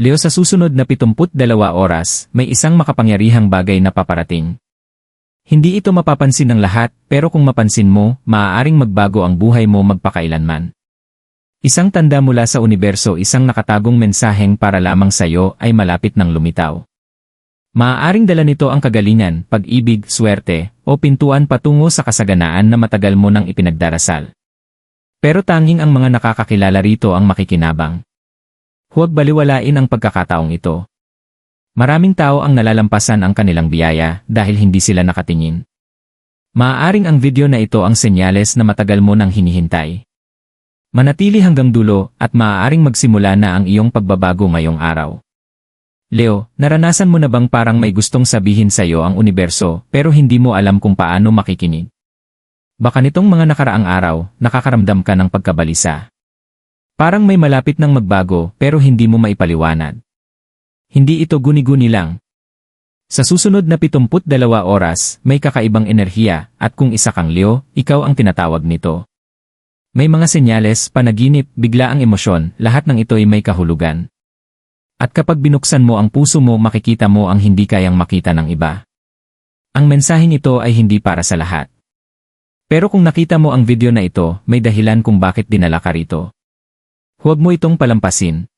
Leo sa susunod na 72 oras, may isang makapangyarihang bagay na paparating. Hindi ito mapapansin ng lahat, pero kung mapansin mo, maaaring magbago ang buhay mo magpakailanman. Isang tanda mula sa universo isang nakatagong mensaheng para lamang sa iyo ay malapit ng lumitaw. Maaaring dala nito ang kagalingan, pag-ibig, swerte, o pintuan patungo sa kasaganaan na matagal mo nang ipinagdarasal. Pero tanging ang mga nakakakilala rito ang makikinabang. Huwag baliwalain ang pagkakataong ito. Maraming tao ang nalalampasan ang kanilang biyaya dahil hindi sila nakatingin. Maaaring ang video na ito ang senyales na matagal mo nang hinihintay. Manatili hanggang dulo at maaaring magsimula na ang iyong pagbabago ngayong araw. Leo, naranasan mo na bang parang may gustong sabihin sa iyo ang universo pero hindi mo alam kung paano makikinig? Baka nitong mga nakaraang araw, nakakaramdam ka ng pagkabalisa. Parang may malapit ng magbago pero hindi mo maipaliwanag. Hindi ito guni-guni lang. Sa susunod na 72 oras, may kakaibang enerhiya at kung isa kang Leo, ikaw ang tinatawag nito. May mga senyales, panaginip, bigla ang emosyon, lahat ng ito ay may kahulugan. At kapag binuksan mo ang puso mo makikita mo ang hindi kayang makita ng iba. Ang mensaheng ito ay hindi para sa lahat. Pero kung nakita mo ang video na ito, may dahilan kung bakit dinala ka rito. Huwag mo itong palampasin.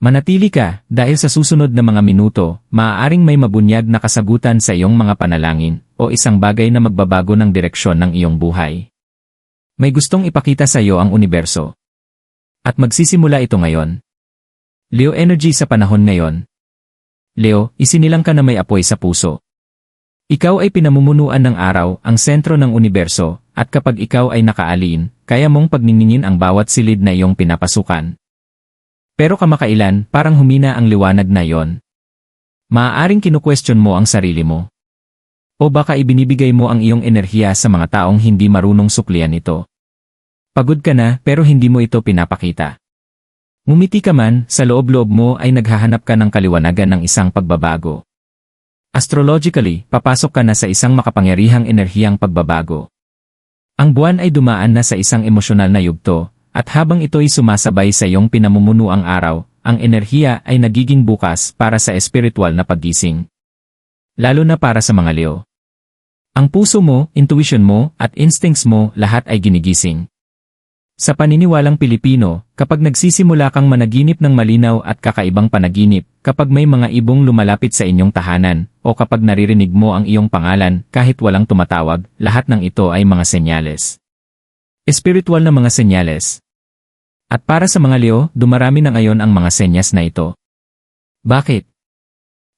Manatili ka, dahil sa susunod na mga minuto, maaaring may mabunyag na kasagutan sa iyong mga panalangin, o isang bagay na magbabago ng direksyon ng iyong buhay. May gustong ipakita sa iyo ang universo. At magsisimula ito ngayon. Leo energy sa panahon ngayon. Leo, isinilang ka na may apoy sa puso. Ikaw ay pinamumunuan ng araw, ang sentro ng universo, at kapag ikaw ay nakaalin, kaya mong pagniningin ang bawat silid na iyong pinapasukan. Pero kamakailan, parang humina ang liwanag na yon. Maaaring kinukwestiyon mo ang sarili mo. O baka ibinibigay mo ang iyong enerhiya sa mga taong hindi marunong suklian ito. Pagod ka na pero hindi mo ito pinapakita. Ngumiti ka man, sa loob-loob mo ay naghahanap ka ng kaliwanagan ng isang pagbabago. Astrologically, papasok ka na sa isang makapangyarihang enerhiyang pagbabago. Ang buwan ay dumaan na sa isang emosyonal na yugto, at habang ito'y sumasabay sa iyong pinamumunuang araw, ang enerhiya ay nagiging bukas para sa espiritual na paggising lalo na para sa mga Leo. Ang puso mo, intuition mo, at instincts mo lahat ay ginigising. Sa paniniwalang Pilipino, kapag nagsisimula kang managinip ng malinaw at kakaibang panaginip, kapag may mga ibong lumalapit sa inyong tahanan, o kapag naririnig mo ang iyong pangalan kahit walang tumatawag, lahat ng ito ay mga senyales. Espiritual na mga senyales. At para sa mga Leo, dumarami na ngayon ang mga senyas na ito. Bakit?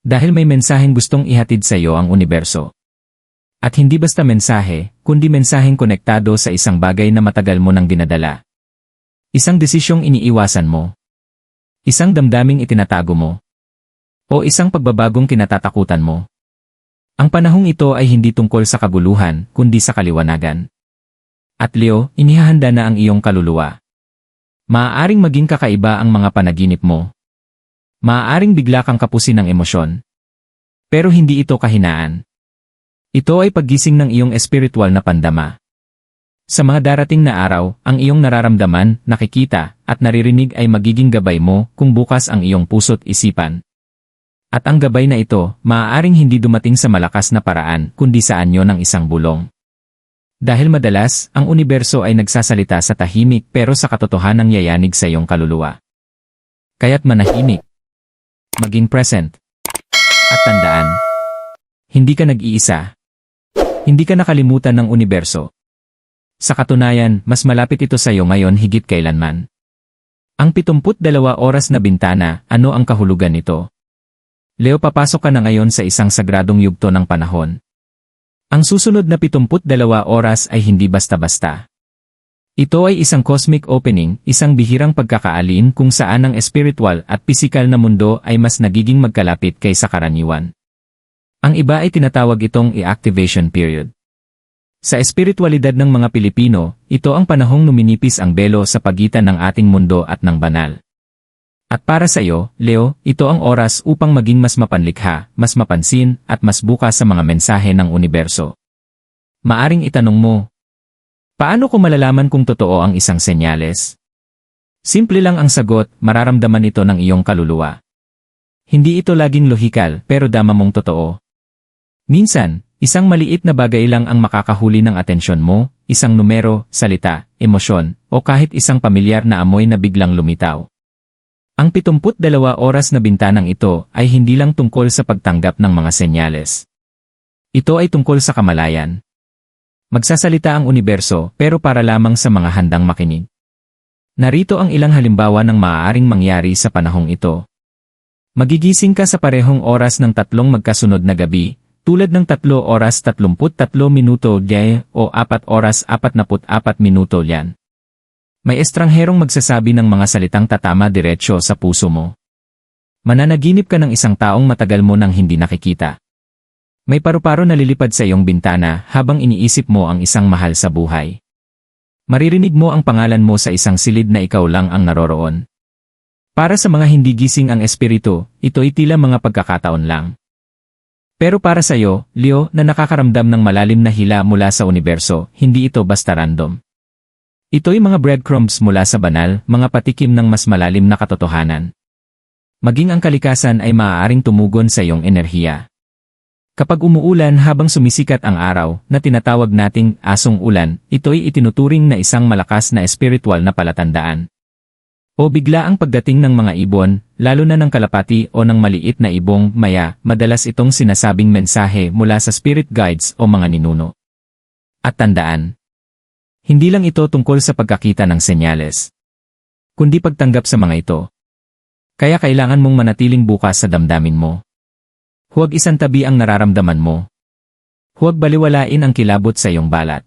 Dahil may mensaheng gustong ihatid sa iyo ang universo. At hindi basta mensahe, kundi mensaheng konektado sa isang bagay na matagal mo nang dinadala. Isang desisyong iniiwasan mo. Isang damdaming itinatago mo. O isang pagbabagong kinatatakutan mo. Ang panahong ito ay hindi tungkol sa kaguluhan, kundi sa kaliwanagan. At Leo, inihahanda na ang iyong kaluluwa. Maaaring maging kakaiba ang mga panaginip mo. Maaaring bigla kang kapusin ng emosyon. Pero hindi ito kahinaan. Ito ay paggising ng iyong espiritual na pandama. Sa mga darating na araw, ang iyong nararamdaman, nakikita, at naririnig ay magiging gabay mo kung bukas ang iyong puso't isipan. At ang gabay na ito, maaaring hindi dumating sa malakas na paraan kundi sa anyo ng isang bulong. Dahil madalas, ang universo ay nagsasalita sa tahimik pero sa katotohanang yayanig sa iyong kaluluwa. Kaya't manahimik, maging present. At tandaan, hindi ka nag-iisa. Hindi ka nakalimutan ng universo. Sa katunayan, mas malapit ito sa iyo ngayon higit kailanman. Ang 72 oras na bintana, ano ang kahulugan nito? Leo papasok ka na ngayon sa isang sagradong yugto ng panahon. Ang susunod na 72 oras ay hindi basta-basta. Ito ay isang cosmic opening, isang bihirang pagkakaalin kung saan ang espiritual at pisikal na mundo ay mas nagiging magkalapit kaysa karaniwan. Ang iba ay tinatawag itong i-activation period. Sa espiritualidad ng mga Pilipino, ito ang panahong numinipis ang belo sa pagitan ng ating mundo at ng banal. At para sa iyo, Leo, ito ang oras upang maging mas mapanlikha, mas mapansin, at mas bukas sa mga mensahe ng universo. Maaring itanong mo, Paano ko malalaman kung totoo ang isang senyales? Simple lang ang sagot, mararamdaman ito ng iyong kaluluwa. Hindi ito laging lohikal pero dama mong totoo. Minsan, isang maliit na bagay lang ang makakahuli ng atensyon mo, isang numero, salita, emosyon, o kahit isang pamilyar na amoy na biglang lumitaw. Ang 72 oras na bintanang ito ay hindi lang tungkol sa pagtanggap ng mga senyales. Ito ay tungkol sa kamalayan. Magsasalita ang universo pero para lamang sa mga handang makinig. Narito ang ilang halimbawa ng maaaring mangyari sa panahong ito. Magigising ka sa parehong oras ng tatlong magkasunod na gabi, tulad ng 3 oras 33 minuto diay o 4 oras 44 minuto yan. May estrangherong magsasabi ng mga salitang tatama diretsyo sa puso mo. Mananaginip ka ng isang taong matagal mo nang hindi nakikita. May paru-paro na lilipad sa iyong bintana habang iniisip mo ang isang mahal sa buhay. Maririnig mo ang pangalan mo sa isang silid na ikaw lang ang naroroon. Para sa mga hindi gising ang espiritu, ito ay tila mga pagkakataon lang. Pero para sa iyo, Leo, na nakakaramdam ng malalim na hila mula sa universo, hindi ito basta random. Ito'y mga breadcrumbs mula sa banal, mga patikim ng mas malalim na katotohanan. Maging ang kalikasan ay maaaring tumugon sa iyong enerhiya. Kapag umuulan habang sumisikat ang araw, na tinatawag nating asong ulan, ito'y itinuturing na isang malakas na espiritual na palatandaan. O bigla ang pagdating ng mga ibon, lalo na ng kalapati o ng maliit na ibong maya, madalas itong sinasabing mensahe mula sa spirit guides o mga ninuno. At tandaan, hindi lang ito tungkol sa pagkakita ng senyales, kundi pagtanggap sa mga ito. Kaya kailangan mong manatiling bukas sa damdamin mo. Huwag isantabi ang nararamdaman mo. Huwag baliwalain ang kilabot sa iyong balat.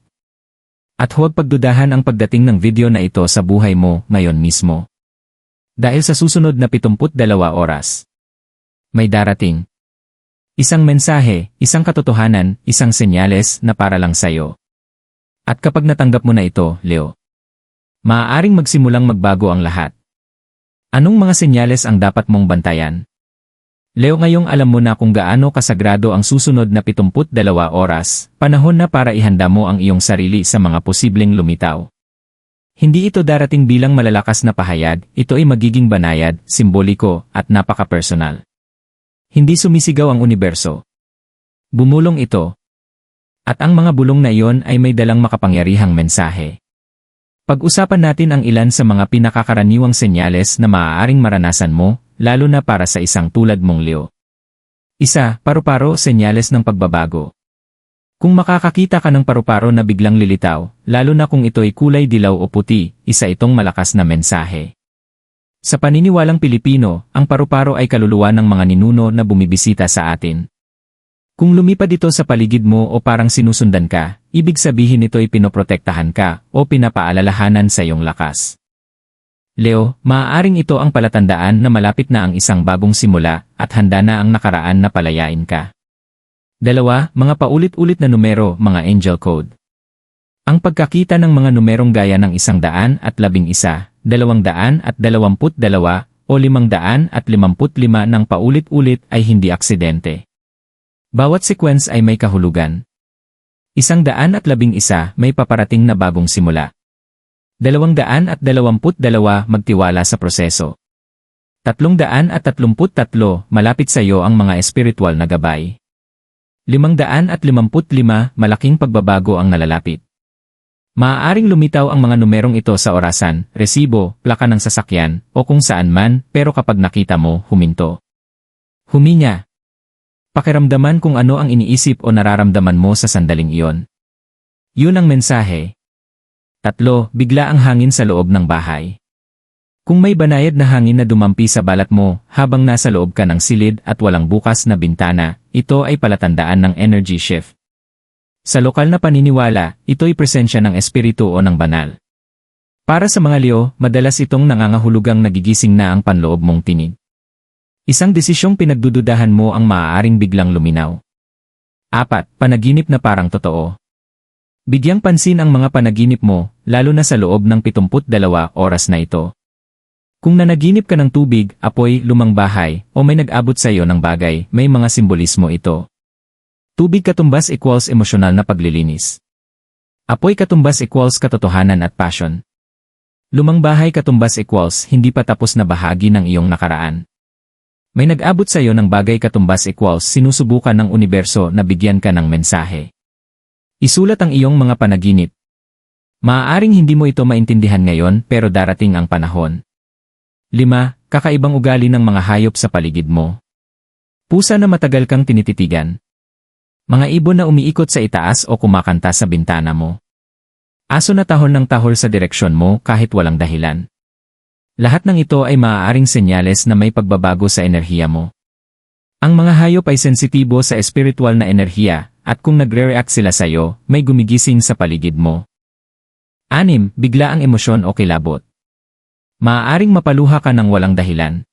At huwag pagdudahan ang pagdating ng video na ito sa buhay mo ngayon mismo. Dahil sa susunod na 72 oras, may darating. Isang mensahe, isang katotohanan, isang senyales na para lang sa'yo. At kapag natanggap mo na ito, Leo, maaaring magsimulang magbago ang lahat. Anong mga senyales ang dapat mong bantayan? Leo ngayong alam mo na kung gaano kasagrado ang susunod na 72 oras, panahon na para ihanda mo ang iyong sarili sa mga posibleng lumitaw. Hindi ito darating bilang malalakas na pahayag, ito ay magiging banayad, simboliko, at napaka-personal. Hindi sumisigaw ang universo. Bumulong ito, at ang mga bulong na iyon ay may dalang makapangyarihang mensahe. Pag-usapan natin ang ilan sa mga pinakakaraniwang senyales na maaaring maranasan mo, lalo na para sa isang tulad mong Leo. Isa, paru-paro senyales ng pagbabago. Kung makakakita ka ng paru-paro na biglang lilitaw, lalo na kung ito'y kulay dilaw o puti, isa itong malakas na mensahe. Sa paniniwalang Pilipino, ang paru-paro ay kaluluwa ng mga ninuno na bumibisita sa atin. Kung lumipad ito sa paligid mo o parang sinusundan ka, ibig sabihin ito'y pinoprotektahan ka o pinapaalalahanan sa iyong lakas. Leo, maaaring ito ang palatandaan na malapit na ang isang bagong simula at handa na ang nakaraan na palayain ka. Dalawa, mga paulit-ulit na numero, mga angel code. Ang pagkakita ng mga numerong gaya ng isang daan at labing isa, dalawang daan at dalawamput dalawa, o limang daan at limamput lima ng paulit-ulit ay hindi aksidente. Bawat sequence ay may kahulugan. Isang daan at labing isa may paparating na bagong simula. Dalawang daan at dalawamput dalawa magtiwala sa proseso. Tatlong daan at tatlumput tatlo malapit sa iyo ang mga espiritual na gabay. Limang daan at limamput lima malaking pagbabago ang nalalapit. Maaaring lumitaw ang mga numerong ito sa orasan, resibo, plaka ng sasakyan, o kung saan man, pero kapag nakita mo, huminto. Huminya, Pakiramdaman kung ano ang iniisip o nararamdaman mo sa sandaling iyon. Yun ang mensahe. Tatlo, bigla ang hangin sa loob ng bahay. Kung may banayad na hangin na dumampi sa balat mo habang nasa loob ka ng silid at walang bukas na bintana, ito ay palatandaan ng energy shift. Sa lokal na paniniwala, ito'y presensya ng espiritu o ng banal. Para sa mga Leo, madalas itong nangangahulugang nagigising na ang panloob mong tinig. Isang desisyong pinagdududahan mo ang maaaring biglang luminaw. Apat, panaginip na parang totoo. Bigyang pansin ang mga panaginip mo, lalo na sa loob ng 72 oras na ito. Kung nanaginip ka ng tubig, apoy, lumang bahay, o may nag-abot sa iyo ng bagay, may mga simbolismo ito. Tubig katumbas equals emosyonal na paglilinis. Apoy katumbas equals katotohanan at passion. Lumang bahay katumbas equals hindi pa tapos na bahagi ng iyong nakaraan. May nag-abot sa iyo ng bagay katumbas equals sinusubukan ng universo na bigyan ka ng mensahe. Isulat ang iyong mga panaginip. Maaaring hindi mo ito maintindihan ngayon pero darating ang panahon. 5. Kakaibang ugali ng mga hayop sa paligid mo. Pusa na matagal kang tinititigan. Mga ibon na umiikot sa itaas o kumakanta sa bintana mo. Aso na tahol ng tahol sa direksyon mo kahit walang dahilan. Lahat ng ito ay maaaring senyales na may pagbabago sa enerhiya mo. Ang mga hayop ay sensitibo sa espiritual na enerhiya at kung nagre-react sila sa iyo, may gumigising sa paligid mo. 6. Bigla ang emosyon o kilabot. Maaaring mapaluha ka ng walang dahilan.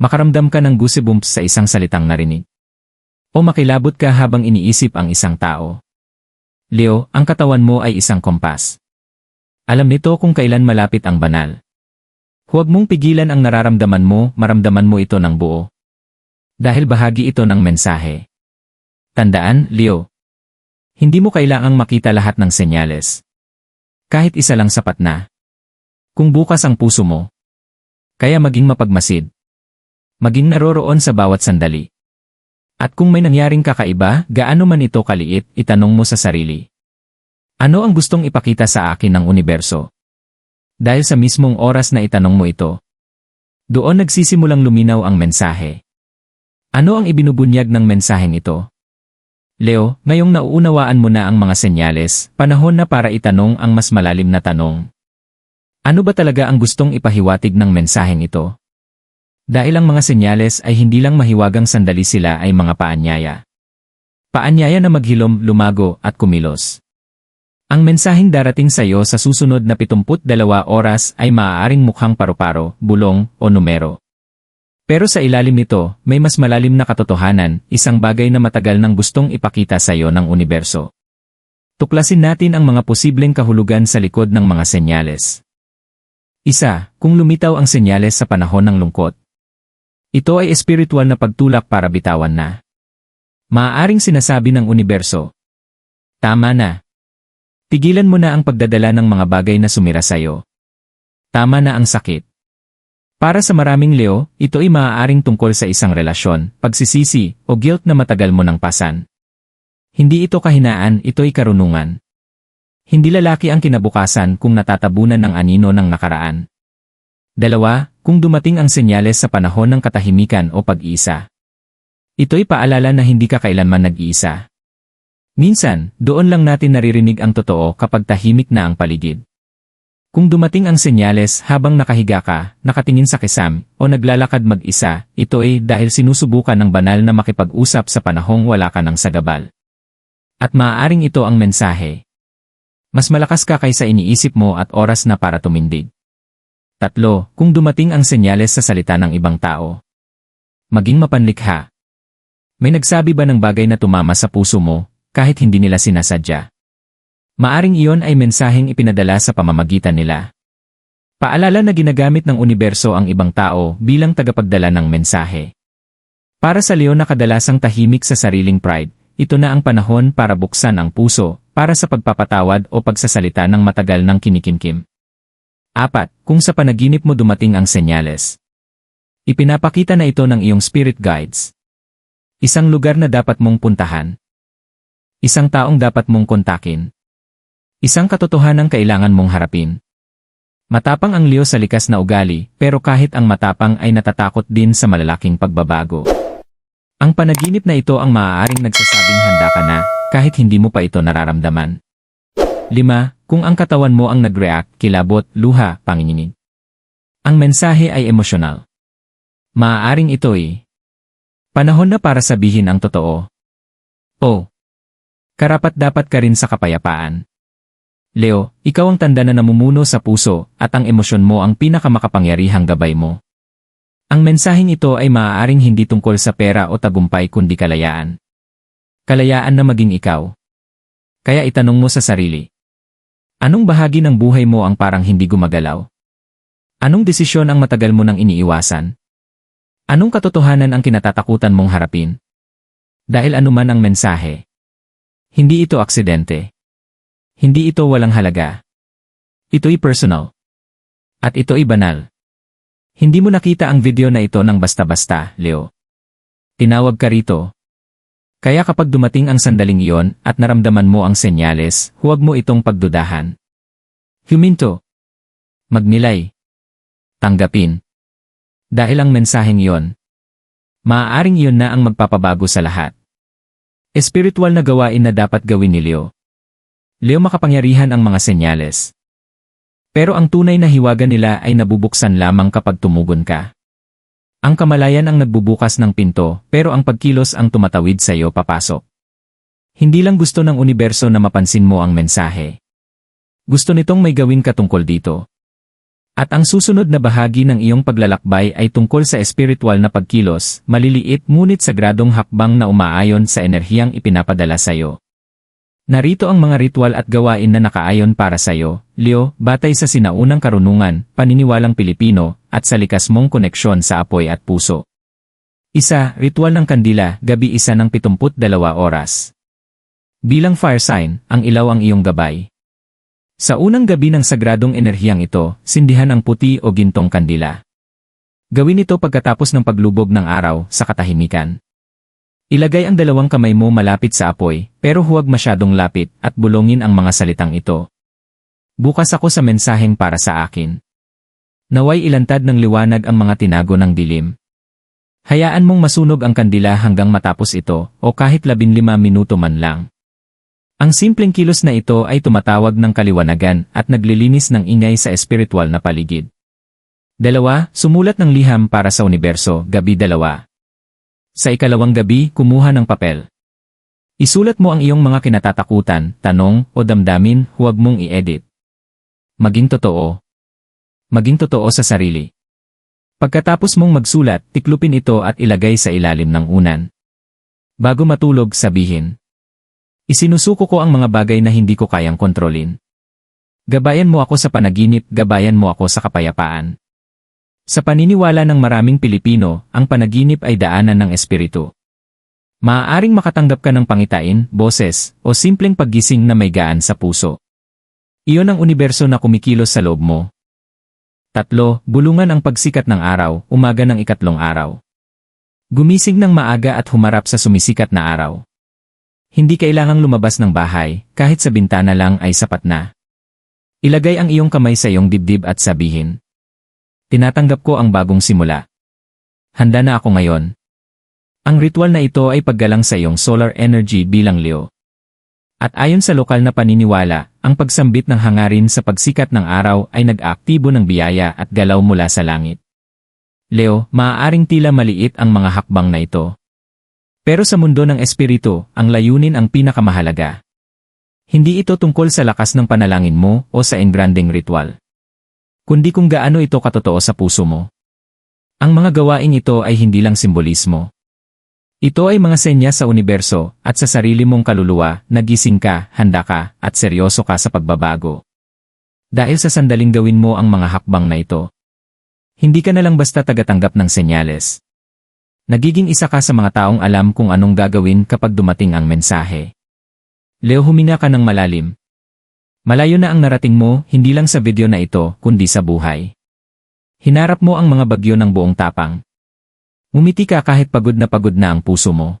Makaramdam ka ng goosebumps sa isang salitang narinig. O makilabot ka habang iniisip ang isang tao. Leo, ang katawan mo ay isang kompas. Alam nito kung kailan malapit ang banal. Huwag mong pigilan ang nararamdaman mo, maramdaman mo ito ng buo. Dahil bahagi ito ng mensahe. Tandaan, Leo. Hindi mo kailangang makita lahat ng senyales. Kahit isa lang sapat na. Kung bukas ang puso mo. Kaya maging mapagmasid. Maging naroroon sa bawat sandali. At kung may nangyaring kakaiba, gaano man ito kaliit, itanong mo sa sarili. Ano ang gustong ipakita sa akin ng universo? Dahil sa mismong oras na itanong mo ito, doon nagsisimulang luminaw ang mensahe. Ano ang ibinubunyag ng mensaheng ito? Leo, ngayong nauunawaan mo na ang mga senyales, panahon na para itanong ang mas malalim na tanong. Ano ba talaga ang gustong ipahiwatig ng mensaheng ito? Dahil ang mga senyales ay hindi lang mahiwagang sandali sila ay mga paanyaya. Paanyaya na maghilom, lumago, at kumilos. Ang mensaheng darating sa iyo sa susunod na 72 oras ay maaaring mukhang paru-paro, bulong, o numero. Pero sa ilalim nito, may mas malalim na katotohanan, isang bagay na matagal nang gustong ipakita sa iyo ng universo. Tuklasin natin ang mga posibleng kahulugan sa likod ng mga senyales. Isa, kung lumitaw ang senyales sa panahon ng lungkot. Ito ay espiritual na pagtulak para bitawan na. Maaaring sinasabi ng universo. Tama na, Tigilan mo na ang pagdadala ng mga bagay na sumira sa'yo. Tama na ang sakit. Para sa maraming Leo, ito ay maaaring tungkol sa isang relasyon, pagsisisi, o guilt na matagal mo nang pasan. Hindi ito kahinaan, ito ay karunungan. Hindi lalaki ang kinabukasan kung natatabunan ng anino ng nakaraan. Dalawa, kung dumating ang senyales sa panahon ng katahimikan o pag-iisa. Ito'y paalala na hindi ka kailanman nag-iisa. Minsan, doon lang natin naririnig ang totoo kapag tahimik na ang paligid. Kung dumating ang senyales habang nakahiga ka, nakatingin sa kisam, o naglalakad mag-isa, ito ay dahil sinusubukan ng banal na makipag-usap sa panahong wala ka ng sagabal. At maaaring ito ang mensahe. Mas malakas ka kaysa iniisip mo at oras na para tumindig. Tatlo, kung dumating ang senyales sa salita ng ibang tao. Maging mapanlikha. May nagsabi ba ng bagay na tumama sa puso mo, kahit hindi nila sinasadya. Maaring iyon ay mensaheng ipinadala sa pamamagitan nila. Paalala na ginagamit ng universo ang ibang tao bilang tagapagdala ng mensahe. Para sa leon na kadalasang tahimik sa sariling pride, ito na ang panahon para buksan ang puso para sa pagpapatawad o pagsasalita ng matagal ng kinikimkim. Apat, kung sa panaginip mo dumating ang senyales. Ipinapakita na ito ng iyong spirit guides. Isang lugar na dapat mong puntahan. Isang taong dapat mong kontakin. Isang katotohanang kailangan mong harapin. Matapang ang Leo sa likas na ugali, pero kahit ang matapang ay natatakot din sa malalaking pagbabago. Ang panaginip na ito ang maaaring nagsasabing handa ka na, kahit hindi mo pa ito nararamdaman. 5. Kung ang katawan mo ang nag-react, kilabot, luha, panginginig. Ang mensahe ay emosyonal. Maaaring ito eh. Panahon na para sabihin ang totoo. Oh, Karapat dapat ka rin sa kapayapaan. Leo, ikaw ang tanda na namumuno sa puso at ang emosyon mo ang pinakamakapangyarihang gabay mo. Ang mensaheng ito ay maaaring hindi tungkol sa pera o tagumpay kundi kalayaan. Kalayaan na maging ikaw. Kaya itanong mo sa sarili. Anong bahagi ng buhay mo ang parang hindi gumagalaw? Anong desisyon ang matagal mo nang iniiwasan? Anong katotohanan ang kinatatakutan mong harapin? Dahil anuman ang mensahe, hindi ito aksidente. Hindi ito walang halaga. Ito'y personal. At ito'y banal. Hindi mo nakita ang video na ito ng basta-basta, Leo. Tinawag ka rito. Kaya kapag dumating ang sandaling iyon at naramdaman mo ang senyales, huwag mo itong pagdudahan. Huminto. Magnilay. Tanggapin. Dahil ang mensaheng iyon, maaaring iyon na ang magpapabago sa lahat. Espiritual na gawain na dapat gawin ni Leo. Leo makapangyarihan ang mga senyales. Pero ang tunay na hiwaga nila ay nabubuksan lamang kapag tumugon ka. Ang kamalayan ang nagbubukas ng pinto, pero ang pagkilos ang tumatawid sa iyo papasok. Hindi lang gusto ng universo na mapansin mo ang mensahe. Gusto nitong may gawin ka tungkol dito. At ang susunod na bahagi ng iyong paglalakbay ay tungkol sa espiritual na pagkilos, maliliit ngunit sagradong hakbang na umaayon sa enerhiyang ipinapadala sa iyo. Narito ang mga ritual at gawain na nakaayon para sa iyo, Leo, batay sa sinaunang karunungan, paniniwalang Pilipino, at sa likas mong koneksyon sa apoy at puso. Isa, ritual ng kandila, gabi isa ng 72 oras. Bilang fire sign, ang ilaw ang iyong gabay. Sa unang gabi ng sagradong enerhiyang ito, sindihan ang puti o gintong kandila. Gawin ito pagkatapos ng paglubog ng araw sa katahimikan. Ilagay ang dalawang kamay mo malapit sa apoy, pero huwag masyadong lapit at bulongin ang mga salitang ito. Bukas ako sa mensaheng para sa akin. Naway ilantad ng liwanag ang mga tinago ng dilim. Hayaan mong masunog ang kandila hanggang matapos ito o kahit 15 minuto man lang. Ang simpleng kilos na ito ay tumatawag ng kaliwanagan at naglilinis ng ingay sa espiritual na paligid. Dalawa, sumulat ng liham para sa universo, gabi dalawa. Sa ikalawang gabi, kumuha ng papel. Isulat mo ang iyong mga kinatatakutan, tanong, o damdamin, huwag mong i-edit. Maging totoo. Maging totoo sa sarili. Pagkatapos mong magsulat, tiklupin ito at ilagay sa ilalim ng unan. Bago matulog, sabihin. Isinusuko ko ang mga bagay na hindi ko kayang kontrolin. Gabayan mo ako sa panaginip, gabayan mo ako sa kapayapaan. Sa paniniwala ng maraming Pilipino, ang panaginip ay daanan ng espiritu. Maaaring makatanggap ka ng pangitain, boses, o simpleng paggising na may gaan sa puso. Iyon ang universo na kumikilos sa loob mo. Tatlo, bulungan ang pagsikat ng araw, umaga ng ikatlong araw. Gumising ng maaga at humarap sa sumisikat na araw. Hindi kailangang lumabas ng bahay, kahit sa bintana lang ay sapat na. Ilagay ang iyong kamay sa iyong dibdib at sabihin, Tinatanggap ko ang bagong simula. Handa na ako ngayon. Ang ritual na ito ay paggalang sa iyong solar energy bilang Leo. At ayon sa lokal na paniniwala, ang pagsambit ng hangarin sa pagsikat ng araw ay nag-aaktibo ng biyaya at galaw mula sa langit. Leo, maaaring tila maliit ang mga hakbang na ito. Pero sa mundo ng espiritu, ang layunin ang pinakamahalaga. Hindi ito tungkol sa lakas ng panalangin mo o sa engranding ritual kundi kung gaano ito katotoo sa puso mo. Ang mga gawain ito ay hindi lang simbolismo. Ito ay mga senya sa universo at sa sarili mong kaluluwa, nagising ka, handa ka, at seryoso ka sa pagbabago. Dahil sa sandaling gawin mo ang mga hakbang na ito, hindi ka na lang basta tagatanggap ng senyales. Nagiging isa ka sa mga taong alam kung anong gagawin kapag dumating ang mensahe. Leo huminga ka ng malalim, Malayo na ang narating mo, hindi lang sa video na ito, kundi sa buhay. Hinarap mo ang mga bagyo ng buong tapang. Umiti ka kahit pagod na pagod na ang puso mo.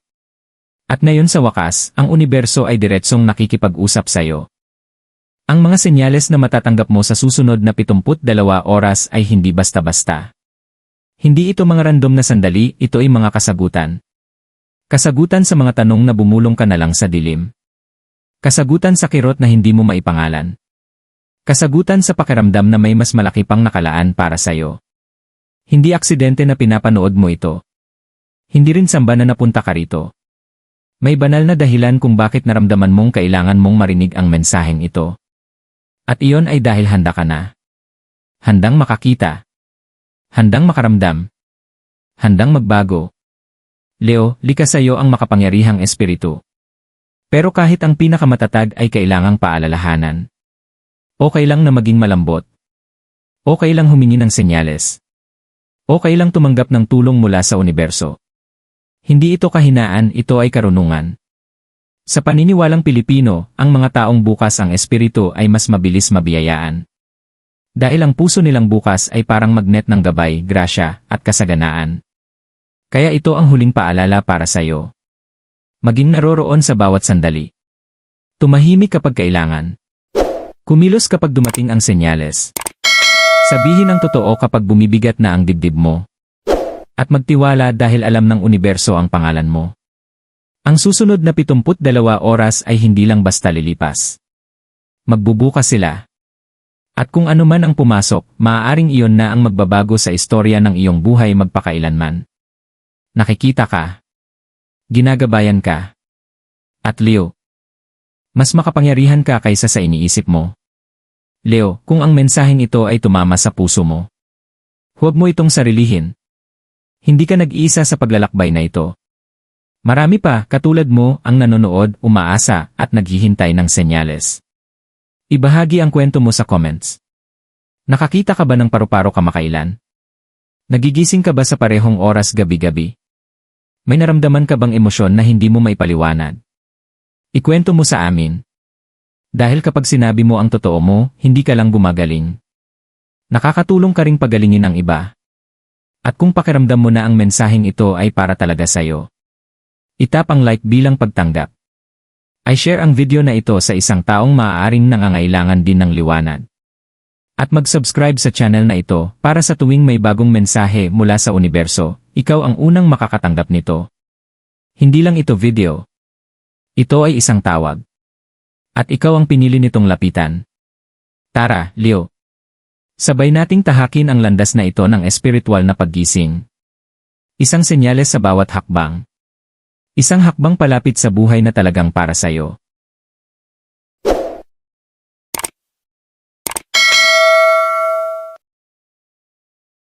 At ngayon sa wakas, ang universo ay diretsong nakikipag-usap sa iyo. Ang mga senyales na matatanggap mo sa susunod na 72 oras ay hindi basta-basta. Hindi ito mga random na sandali, ito ay mga kasagutan. Kasagutan sa mga tanong na bumulong ka na lang sa dilim. Kasagutan sa kirot na hindi mo maipangalan. Kasagutan sa pakiramdam na may mas malaki pang nakalaan para sa'yo. Hindi aksidente na pinapanood mo ito. Hindi rin samba na napunta ka rito. May banal na dahilan kung bakit naramdaman mong kailangan mong marinig ang mensaheng ito. At iyon ay dahil handa ka na. Handang makakita. Handang makaramdam. Handang magbago. Leo, likas sa iyo ang makapangyarihang espiritu. Pero kahit ang pinakamatatag ay kailangang paalalahanan. Okay lang na maging malambot. Okay lang humingi ng senyales. Okay lang tumanggap ng tulong mula sa universo. Hindi ito kahinaan, ito ay karunungan. Sa paniniwalang Pilipino, ang mga taong bukas ang espiritu ay mas mabilis mabiyayaan. Dahil ang puso nilang bukas ay parang magnet ng gabay, grasya, at kasaganaan. Kaya ito ang huling paalala para sa iyo. Maging naroroon sa bawat sandali. Tumahimik kapag kailangan. Kumilos kapag dumating ang senyales. Sabihin ang totoo kapag bumibigat na ang dibdib mo. At magtiwala dahil alam ng universo ang pangalan mo. Ang susunod na 72 oras ay hindi lang basta lilipas. Magbubukas sila. At kung ano man ang pumasok, maaaring iyon na ang magbabago sa istorya ng iyong buhay magpakailanman. Nakikita ka. Ginagabayan ka. At Leo, mas makapangyarihan ka kaysa sa iniisip mo. Leo, kung ang mensaheng ito ay tumama sa puso mo, huwag mo itong sarilihin. Hindi ka nag-iisa sa paglalakbay na ito. Marami pa, katulad mo, ang nanonood, umaasa, at naghihintay ng senyales. Ibahagi ang kwento mo sa comments. Nakakita ka ba ng paru-paro kamakailan? Nagigising ka ba sa parehong oras gabi-gabi? May naramdaman ka bang emosyon na hindi mo maipaliwanag? Ikwento mo sa amin. Dahil kapag sinabi mo ang totoo mo, hindi ka lang gumagaling. Nakakatulong ka ring pagalingin ang iba. At kung pakiramdam mo na ang mensaheng ito ay para talaga sa'yo, itap ang like bilang pagtanggap. I share ang video na ito sa isang taong maaaring nangangailangan din ng liwanag. At mag-subscribe sa channel na ito para sa tuwing may bagong mensahe mula sa universo, ikaw ang unang makakatanggap nito. Hindi lang ito video. Ito ay isang tawag. At ikaw ang pinili nitong lapitan. Tara, Leo. Sabay nating tahakin ang landas na ito ng espiritual na paggising. Isang senyales sa bawat hakbang. Isang hakbang palapit sa buhay na talagang para sa'yo.